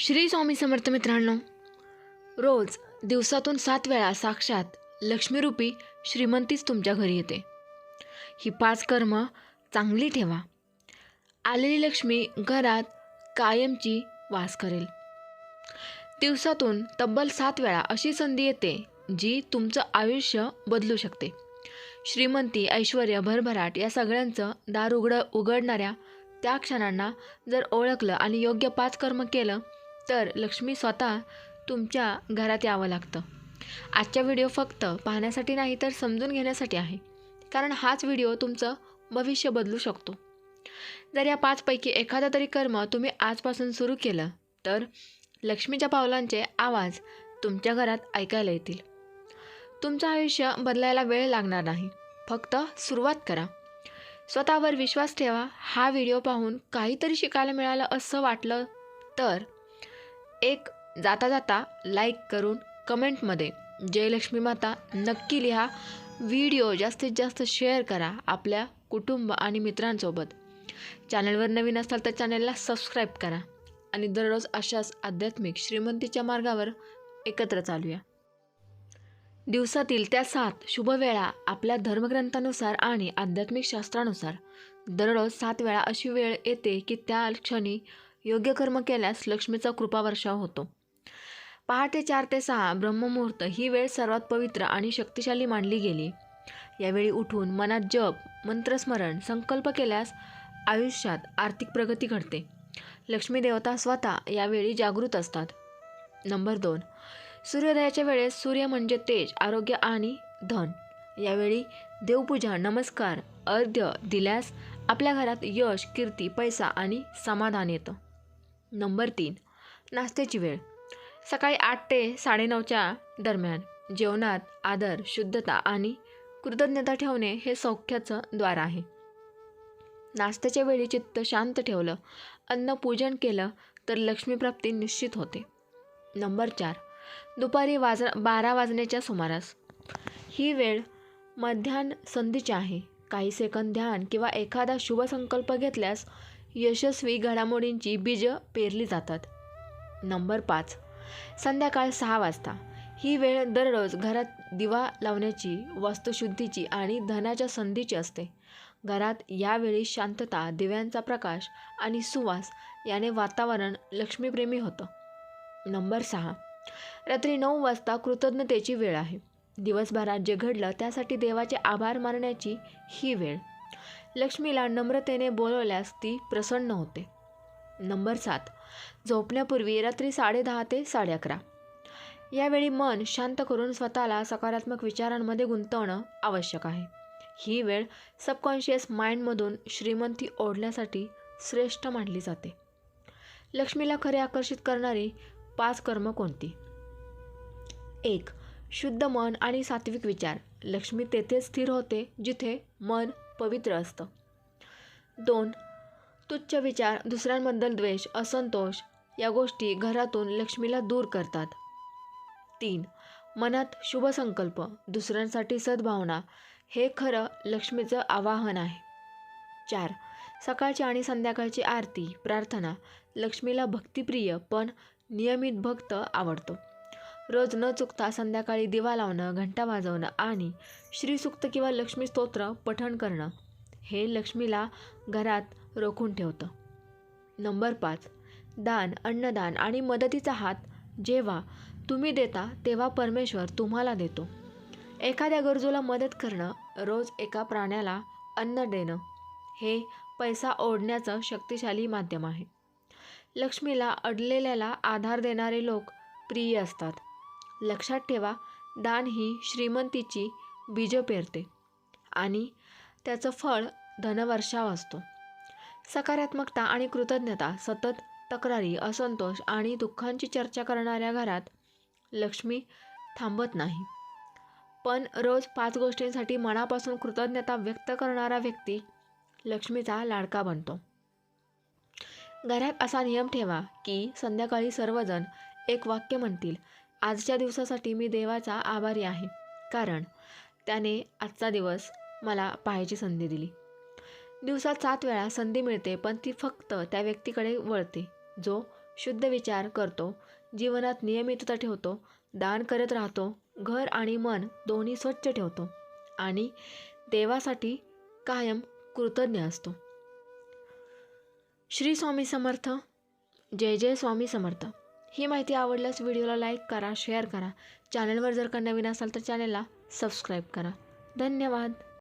श्री स्वामी समर्थ मित्रांनो रोज दिवसातून सात वेळा साक्षात लक्ष्मीरूपी श्रीमंतीच तुमच्या घरी येते. ही पाच कर्म चांगली ठेवा. आलेली लक्ष्मी घरात कायमची वास करेल. दिवसातून तब्बल सात वेळा अशी संधी येते जी तुमचं आयुष्य बदलू शकते. श्रीमंती ऐश्वर भरभराट या सगळ्यांचं दार उघड उघडणाऱ्या त्या क्षणांना जर ओळखलं आणि योग्य पाच कर्म केलं तर लक्ष्मी स्वतः तुमच्या घरात यावं लागतं. आजचा व्हिडिओ फक्त पाहण्यासाठी नाही तर समजून घेण्यासाठी आहे. कारण हाच व्हिडिओ तुमचं भविष्य बदलू शकतो. जर या पाचपैकी एखादा तरी कर्म तुम्ही आजपासून सुरू केलं तर लक्ष्मीच्या पावलांचे आवाज तुमच्या घरात ऐकायला येतील. तुमचं आयुष्य बदलायला वेळ लागणार नाही. फक्त सुरुवात करा. स्वतःवर विश्वास ठेवा. हा व्हिडिओ पाहून काहीतरी शिकायला मिळालं असं वाटलं तर एक जाता जाता लाईक करून कमेंटमध्ये जयलक्ष्मी माता नक्की लिहा. व्हिडिओ जास्तीत जास्त शेअर करा आपल्या कुटुंब आणि मित्रांसोबत. चॅनलवर नवीन असाल तर चॅनलला सबस्क्राईब करा. आणि दररोज अशाच आध्यात्मिक श्रीमंतीच्या मार्गावर एकत्र चालूया. दिवसातील त्या सात शुभवेळा आपल्या धर्मग्रंथानुसार आणि आध्यात्मिक शास्त्रानुसार. दररोज सात वेळा अशी वेळ येते की त्या क्षणी योग्य कर्म केल्यास लक्ष्मीचा कृपावर्षाव होतो. पहाटे चार ते सहा ब्रह्ममुहूर्त ही वेळ सर्वात पवित्र आणि शक्तिशाली मानली गेली. यावेळी उठून मनात जप मंत्रस्मरण संकल्प केल्यास आयुष्यात आर्थिक प्रगती घडते. लक्ष्मी देवता स्वतः यावेळी जागृत असतात. नंबर दोन. सूर्योदयाच्या वेळेस सूर्य म्हणजे तेज आरोग्य आणि धन. यावेळी देवपूजा नमस्कार अर्ध्य दिल्यास आपल्या घरात यश कीर्ती पैसा आणि समाधान येतं. नंबर तीन नाश्त्याची वेळ. सकाळी आठ ते साडेनऊच्या दरम्यान जेवणात आदर शुद्धता आणि कृतज्ञता ठेवणे हे सौख्याचं द्वार आहे. नाश्त्याच्या वेळी चित्त शांत ठेवलं अन्न पूजन केलं तर लक्ष्मीप्राप्ती निश्चित होते. नंबर चार दुपारी वाज बारा वाजण्याच्या सुमारास. ही वेळ मध्यान्ह संधीची आहे. काही सेकंद ध्यान किंवा एखादा शुभ संकल्प घेतल्यास यशस्वी घडामोडींची बीजं पेरली जातात. नंबर पाच. संध्याकाळ सहा वाजता. ही वेळ दररोज घरात दिवा लावण्याची वास्तुशुद्धीची आणि धनाच्या संधीची असते. घरात यावेळी शांतता दिव्यांचा प्रकाश आणि सुवास याने वातावरण लक्ष्मीप्रेमी होतं. नंबर सहा. रात्री नऊ वाजता कृतज्ञतेची वेळ आहे. दिवसभरात जे घडलं त्यासाठी देवाचे आभार मानण्याची ही वेळ. लक्ष्मीला नम्रतेने बोलवल्यास ती प्रसन्न होते. नंबर सात. झोपण्यापूर्वी रात्री साडेदहा ते साडे अकरा. यावेळी मन शांत करून स्वतःला सकारात्मक विचारांमध्ये गुंतवणं आवश्यक आहे. ही वेळ सबकॉन्शियस माइंडमधून श्रीमंती ओढण्यासाठी श्रेष्ठ मानली जाते. लक्ष्मीला खरे आकर्षित करणारी पाच कर्म कोणती? एक. शुद्ध मन आणि सात्विक विचार. लक्ष्मी तेथे स्थिर होते जिथे मन पवित्र असतं. दोन तुच्छ विचार दुसऱ्यांबद्दल द्वेष असंतोष या गोष्टी घरातून लक्ष्मीला दूर करतात. तीन मनात शुभ संकल्प दुसऱ्यांसाठी सद्भावना हे खरं लक्ष्मीचं आवाहन आहे. चार सकाळची आणि संध्याकाळची आरती प्रार्थना लक्ष्मीला भक्तिप्रिय पण नियमित भक्त आवडतो. रोज न चुकता संध्याकाळी दिवा लावणं घंटा वाजवणं आणि श्रीसुक्त किंवा लक्ष्मी स्तोत्र पठण करणं हे लक्ष्मीला घरात रोखून ठेवतं. नंबर पाच दान अन्नदान आणि मदतीचा हात जेव्हा तुम्ही देता तेव्हा परमेश्वर तुम्हाला देतो. एखाद्या गरजूला मदत करणं रोज एका प्राण्याला अन्न देणं हे पैसा ओढण्याचं शक्तिशाली माध्यम आहे. लक्ष्मीला अडलेल्याला आधार देणारे लोक प्रिय असतात. लक्षात ठेवा दान ही श्रीमंतीची बीजं पेरते आणि त्याचं फळ धनवर्षाव असतो. सकारात्मकता आणि कृतज्ञता सतत तक्रारी असंतोष आणि दुःखांची चर्चा करणाऱ्या घरात लक्ष्मी थांबत नाही. पण रोज पाच गोष्टींसाठी मनापासून कृतज्ञता व्यक्त करणारा व्यक्ती लक्ष्मीचा लाडका बनतो. घरात असा नियम ठेवा की संध्याकाळी सर्वजण एक वाक्य म्हणतील आजच्या दिवसासाठी मी देवाचा आभारी आहे. कारण त्याने आजचा दिवस मला पाहायची संधी दिली. दिवसात सात वेळा संधी मिळते पण ती फक्त त्या व्यक्तीकडे वळते जो शुद्ध विचार करतो जीवनात नियमितता ठेवतो दान करत राहतो घर आणि मन दोन्ही स्वच्छ ठेवतो आणि देवासाठी कायम कृतज्ञ असतो. श्री स्वामी समर्थ. जय जय स्वामी समर्थ. ही माहिती आवडल्यास व्हिडिओला लाईक करा शेअर करा. चॅनलवर जर का नवीन असाल तर चॅनलला सबस्क्राईब करा. धन्यवाद.